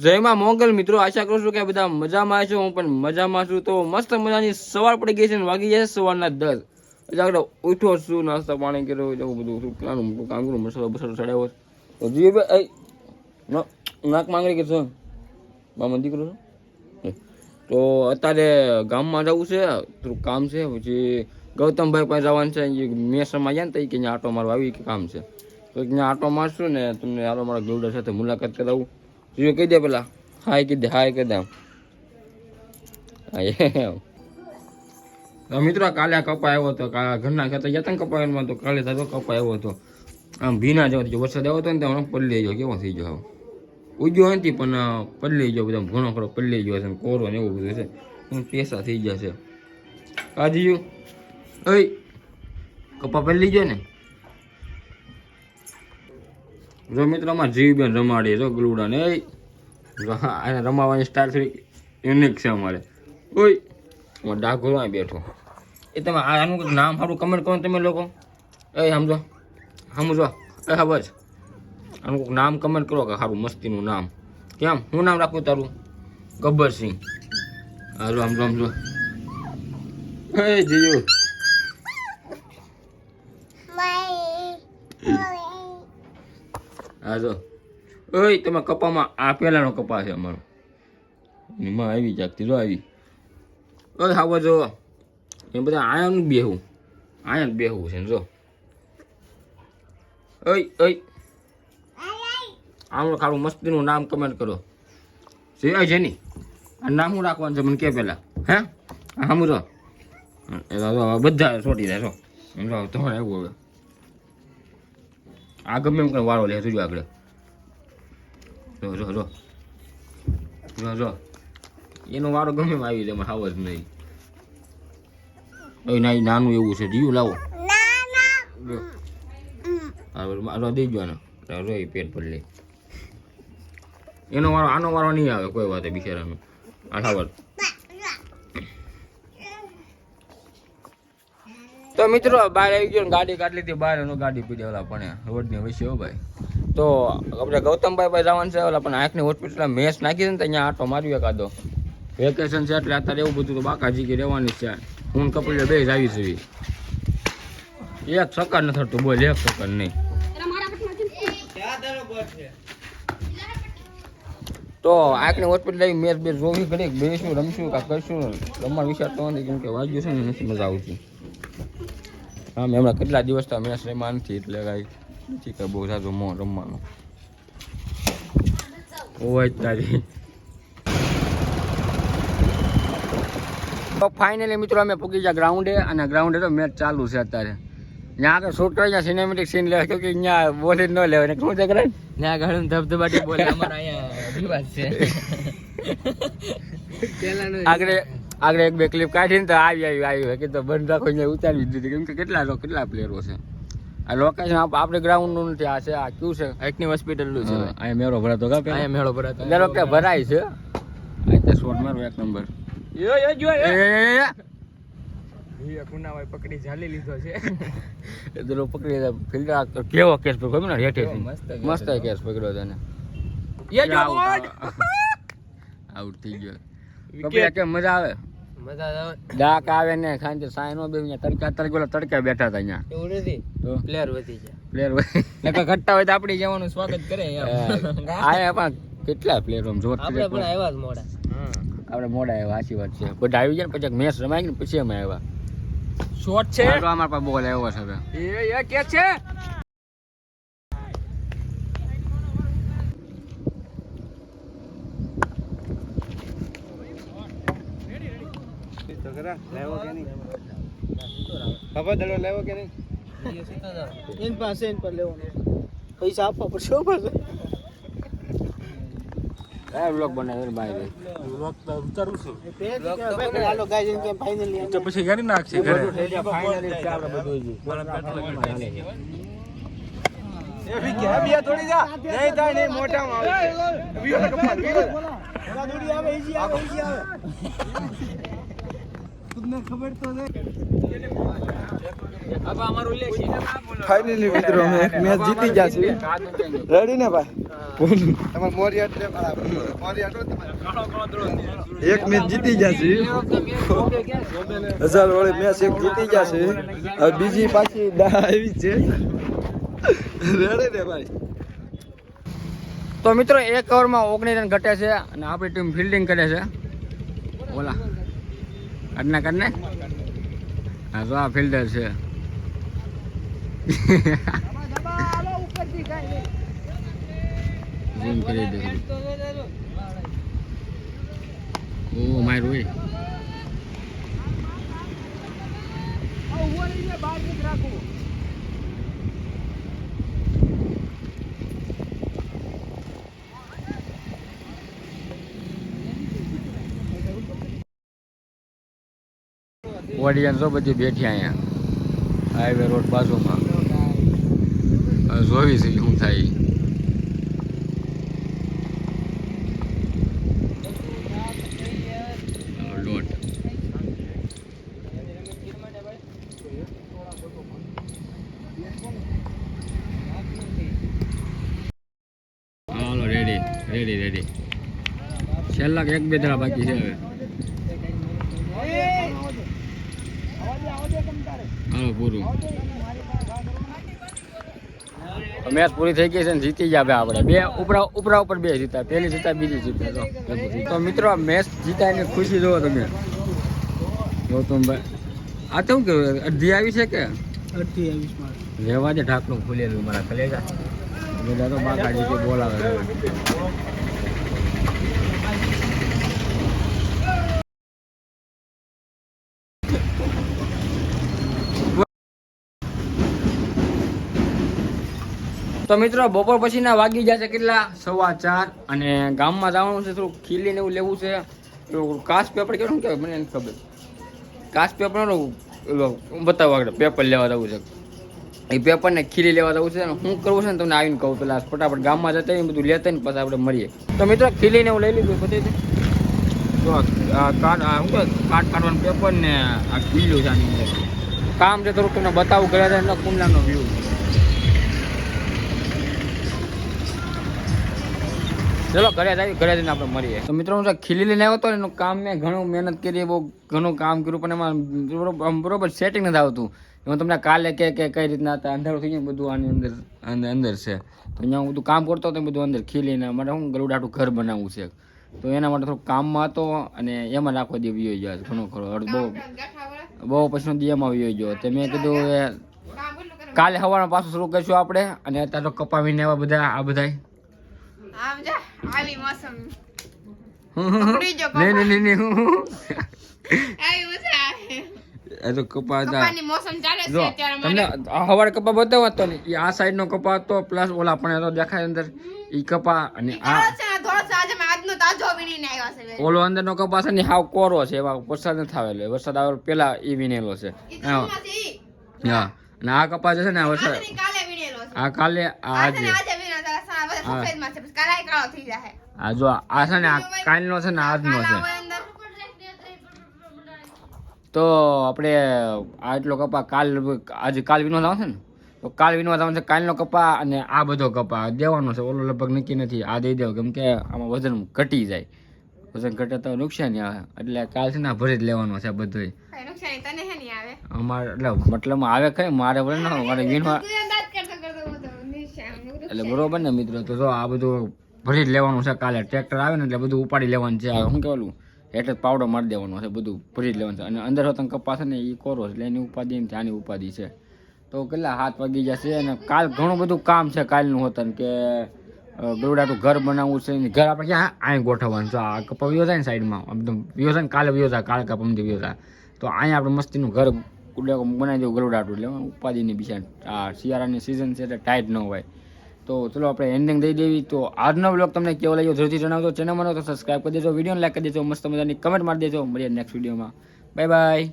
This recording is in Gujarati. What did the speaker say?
જયમાં મોગલ મિત્રો, આશા કરું છું કે બધા મજામાં છો હું પણ મજામાં છું. તો મસ્ત મજાની સવાર પડી ગઈ છે ને વાગી જાય સવારના દસ. એટલે આગળ ઉઠો છું, નાસ્તા પાણી કર્યો એવું બધું શું પ્લાન મોટું કામ કરું, મસાલો બસાલો ચડાવ્યો તો જીવે ભાઈ નાક માંગણી કરશો મામા દીકરો છો? તો અત્યારે ગામમાં જવું છે થોડું કામ છે. પછી ગૌતમભાઈ પાસે જવાનું છે. મેસમાં ગયા ને તો કે આટો મારવા આવી કે કામ છે. તો ત્યાં આટો મારશું ને તમને આટો મારા ગોલ્ડર સાથે મુલાકાત કરાવું. જીઓ કહી દે પેલા હાય કહી દે હાય કહી દે આમ મિત્રો કાલે આ કપા આવ્યો હતો ઘરના ખેતર જતા ને તો કાલે થતો કપા આવ્યો હતો આમ ભીના જેવો વરસાદ આવ્યો હતો ને ત્યાં પલ્લી ગયો કેવો થઈ ગયો ઉગ્યો નથી પણ અ, પલ્લી ગયો બધા ઘણો ખરો પલ્લી ગયો છે કોરો ને એવું બધું છે પેસા થઈ ગયા છે કાજીયું ઓય કપા પલ્લી ગયો ને જો મિત્રો અમારે જીવબેન રમાડી જો ગલુડા એ. આને રમાવાની સ્ટાઇલ થોડી યુનિક છે અમારે. ઓય હું ડાઘરો અહીં બેઠો. એ તમે આનું કંઈક નામ સારું કમેન્ટ કરો તમે લોકો. એ સમજો સમજો. એ હા બસ. આનું કોઈક નામ કમેન્ટ કરો કે સારું મસ્તીનું નામ. કેમ? હું નામ રાખું તારું? ગબ્બરસિંહ હાલો સમજો સમજો. એ જીયું હા, જો. ઓય તમે કપામાં આ પહેલાનો કપા છે અમારો. એમાં આવી જાગતી, જો આવી. ઓય, હાવો જો એ બધા આયા બેહું. આયા બેહવું બેહું છે ને, જો. ઓય ઓય. આમનું ખાડું મસ્તીનું નામ કમેન્ટ કરો. છે જેની આ નામ હું રાખવાનું છે, મને કે પહેલાં. હે? હા જો બધા છોડી દેશો જો. તમારે એવું હવે. આ ગમે એમ કરીને વાળો લે જોજો આગળ. જો જો જો. જો જો. એનો વારો ગમે એમ આવી જાય હાવ જ નહીં. અહીં નાનું એવું છે જીવ લાવો. મારો દઈ ગયો ને પેટ પર લે. એનો વારો આનો વારો નહીં આવે કોઈ વાતે બિચારાનો. આઠાવર તો મિત્રો, બહાર આવી ગયો ને ગાડી કાઢી લીધી. બહાર એનો ગાડી પીડી ઓલા પણ રોડની વચ્ચે હો ભાઈ. તો આપણે ગૌતમભાઈ ભાઈ જવાનું છે, ઓલા પણ આંખની હોસ્પિટલ મેસ નાખી છે ને ત્યાં આટો માર્યો એકાદો વેકેશન છે એટલે અત્યારે એવું બધું તો બાકાજી કે રહેવાની છે. હું કપડે બે જ આવી છે એક સકર નથી થતું, બોલ, એક સકર નહીં. તો આંખની હોસ્પિટલ આવી મેચ બે જોવી ઘડી બેસું, રમશું કાં કરશું. રમવા વિચાર તો નથી કેમ કે વાગ્યું છે ને, નથી મજા આવતી. હા મેં હમણાં કેટલા દિવસ તો મેચ રમ્યા નથી એટલે કાંઈ નથી કે બહુ સારું મો રમવાનું. ઓય તારી. તો ફાઇનલી મિત્રો અમે પૂકી ગયા ગ્રાઉન્ડે અને ગ્રાઉન્ડે તો મેચ ચાલુ છે અત્યારે. ત્યાં આગળ શૂટ કરી ત્યાં સિનેમેટિક સીન લેવા કે ત્યાં બોલી ન લેવાય. ને શું છે કરે ત્યાં આગળ ધબધબાટી બોલે અમારા અહીંયા છે. આગળ આગળ એક બે ક્લિપ કાઢીને તો આવી આવી આવી કીધું તો બંધ રાખો અહીંયા ઉતારી દીધી. કેમ કે કેટલા કેટલા પ્લેયરો છે? આ લોકેશન આપણે ગ્રાઉન્ડનું નથી આ છે આ કયું છે? હોસ્પિટલ હોસ્પિટલનું છે. અહીંયા મેળો ભરાતો કા અહીંયા મેળો ભરાતો. દર વખતે ભરાય છે? અહીંયા શોટ મારો એક નંબર એ, એ, એ. પકડી ઝાલી લીધો છે. તો પકડી ફિલ્ટર કેવો કેસ પકડ્યો? ને? હેઠે મસ્ત કેસ મસ્ત કેસ પકડ્યો તને આઉટ. આઉટ. થઈ ગયો. આવે મજા આવે? ડાક આવે ને ખાંજે સાયનો બે અહીંયા તડકા તડકે તડકા બેઠા હતા અહીંયા. એવું નથી? તો? પ્લેયર વધી જાય પ્લેયર નકર ઘટતા હોય તો આપણે જવાનું સ્વાગત કરે આયા પણ કેટલા પ્લેયર આમ જોર આપણે પણ આવ્યા જ મોડા. આપણે મોડા આવ્યા સાચી વાત છે. બધા આવી ગયા ને પછી મેચ રમાય ને પછી અમે આવ્યા શોટ છે. અમારા પાસે બોલ આવ્યો છે એ એ કે છે? એન પાસે એન પર લેવાનો પૈસા આપવા પડશે પાછો આ બ્લોગ બનાવ્યો ભાઈ હાલો ફાઇનલી પછી કરી નાખશે ઘરે. ફાઇનલી આપણે બધું હજી. આવે ઈજી આવે ઈજી આવે ફાઇનલી મિત્રો અમે એક મેચ જીતી ગયા છીએ. રેડી ને ભાઈ? તમારે એક મેચ જીતી ગયા છીએ. હજાર વાળી મેચ એક જીતી ગયા છે હવે બીજી પાછી આવી છે. રેડી ને ભાઈ? તો મિત્રો એક ઓવરમાં ઓગણીસ રન ઘટે છે અને આપણી ટીમ ફિલ્ડિંગ કરે છે. ઓલા કરના કરને હા તો આ ફિલ્ડર છે. ઝૂમ કરી દે. ઓ માય રોય ઓડિયન્સો બધી બેઠી અહીંયા. હાઈવે રોડ બાજુમાં. જોવી છે શું થાય. હાલો રેડી રેડી રેડી છેલ્લા એક બે દડા બાકી છે હવે. હાલો પૂરું. મેચ પૂરી થઈ ગઈ છે ને જીતી ગયા ભાઈ આપણે. બે ઉપરા ઉપરા ઉપર બે જીતા પહેલી જીતા બીજી જીતા તો તો મિત્રો મેચ જીતા એની ખુશી જોવો તમે. ગૌતમભાઈ આ તો શું કેવું અડધી આવી છે કે? અડધી આવી રહેવા દે ઢાંકણું ખુલેલું મારા. કલેજા બધા તો બાકાજી કે બોલાવે. તો મિત્રો બપોર પછીના વાગી જશે કેટલા? સવા ચાર. અને ગામમાં જવાનું છે થોડું ખીલીને એવું લેવું છે. પેલું કાસ્ટ પેપર કેવું કહેવાય મને નથી ખબર. કાસ્ટ પેપર બતાવવા આગળ. પેપર લેવા જવું છે. એ પેપરને ખીલી લેવા જવું છે. અને શું કરવું છે ને તમને આવીને કહું પેલા ફટાફટ. ગામમાં જતા એ બધું લેતા ને પછી આપણે મળીએ. તો મિત્રો ખીલીને હું લઈ લીધું પછી તો કાર્ડ શું કાર્ડ કાઢવાનું પેપર ને આ ખીલ્યું છે આની અંદર. કામ છે થોડુંક તમને બતાવું. ઘરે જઈને કુંડલાનો વ્યૂ ચલો, ઘરે આવી ઘરે આપણે મળીએ. તો મિત્રો, હું ખીલી હતો એનું કામ મેં ઘણું મહેનત કરી, બહુ ઘણું કામ કર્યું, પણ એમાં બરોબર સેટિંગ નથી આવતું. એમાં તમને કાલે કે કે કઈ રીતના હતા, અંધારું થઈ ગયું બધું આની અંદર અંદર છે. તો અહીંયા હું બધું કામ કરતો હતો બધું અંદર ખીલીને મારે હું ગરુડાટું ઘર બનાવવું છે. તો એના માટે થોડુંક કામમાં હતો અને એમાં નાખો દે વિયો ગયો ઘણો ખરો. બહુ બહુ પછીનો દી એમાં વિયો ગયો તો મેં કીધું કાલે સવારમાં પાછું શરૂ કરીશું આપણે, અને અત્યારે તો કપાવીને એવા બધા, આ બધા આમ જા આવી મોસમ. પકડી જો ને ને ને નહીં આવી મજા આવે તો કપા કપાની મોસમ ચાલે છે અત્યારે તમને આ હવારે કપા બતાવો તો ને એ આ સાઈડ નો કપા હતો પ્લસ ઓલા પણ તો દેખાય અંદર. ઈ કપા અને આ. છે આ છે. આવ્યા છે. ઓલો અંદર નો કપા છે ને હાવ કોરો છે. એવા વરસાદ નથી આવેલો. વરસાદ આવે પેલા ઈ વીણેલો છે. હા. છે અને આ કપા જે છે ને આ વરસાદ છે. આ કાલે આજે હા. છે પછી કાળો થઈ જાય આ જો આ છે ને આ કાલનો છે ને આજનો છે. તો આપણે આ એટલો કપા કાલ આજે કાલ વિનોદ આવશે ને. તો કાલ વિનોદ આવશે કાલનો કપા અને આ બધો કપા. દેવાનો છે ઓલો લગભગ નક્કી નથી. આ દઈ દેવો કેમ કે આમાં વજન ઘટી જાય. વજન ઘટે તો નુકસાન આવે. એટલે કાલ છે ને ભરી જ લેવાનો છે બધું કઈ અમારે એટલે મતલબ આવે ખરી મારે ના મારે વિનવા તું એમ દાંત કરતો કરતો બધું નિશાન, બધું એટલે બરોબર ને મિત્રો તો આ બધું ભરી જ લેવાનું છે કાલે. ટ્રેક્ટર આવે ને એટલે બધું ઉપાડી લેવાનું છે. શું કહેવાનું એટલે પાવડો મારી દેવાનો છે બધું ભરી જ લેવાનું છે. અને અંદર હોતન કપાસ ને એ કોરો એટલે એની ઉપાધિ ને ત્યાંની ઉપાધિ છે. તો કેટલા હાથ વાગી જશે અને કાલ ઘણું બધું કામ છે કાલનું હોતન કે અ, ગરુડાટું ઘર બનાવવું છે ઘર આપણે ક્યાં અહીં ગોઠવવાનું છે? આ કપા વિયો ને સાઈડમાં એકદમ વિયો ને કાલે વિયો થાય કાલે કપમથી વિયો તો અહીંયા આપણે મસ્તીનું ઘર બનાવી દેવું ગરુડાટું એટલે ઉપાધિની બીજા આ શિયાળાની સિઝન છે એટલે ટાઈટ ન હોય. તો ચલો આપણે એન્ડિંગ દઈ દેવી. તો આજનો બ્લોગ તમને કેવો લાગ્યો જરૂરથી જણાવજો. ચેનલ મને તો સબસ્ક્રાઈબ કરી દેજો. વીડિયો લાઈક કરી દેજો. મસ્ત મજાની કમેન્ટ મારી દેજો. મળીએ નેક્સ્ટ વિડીયોમાં બાય બાય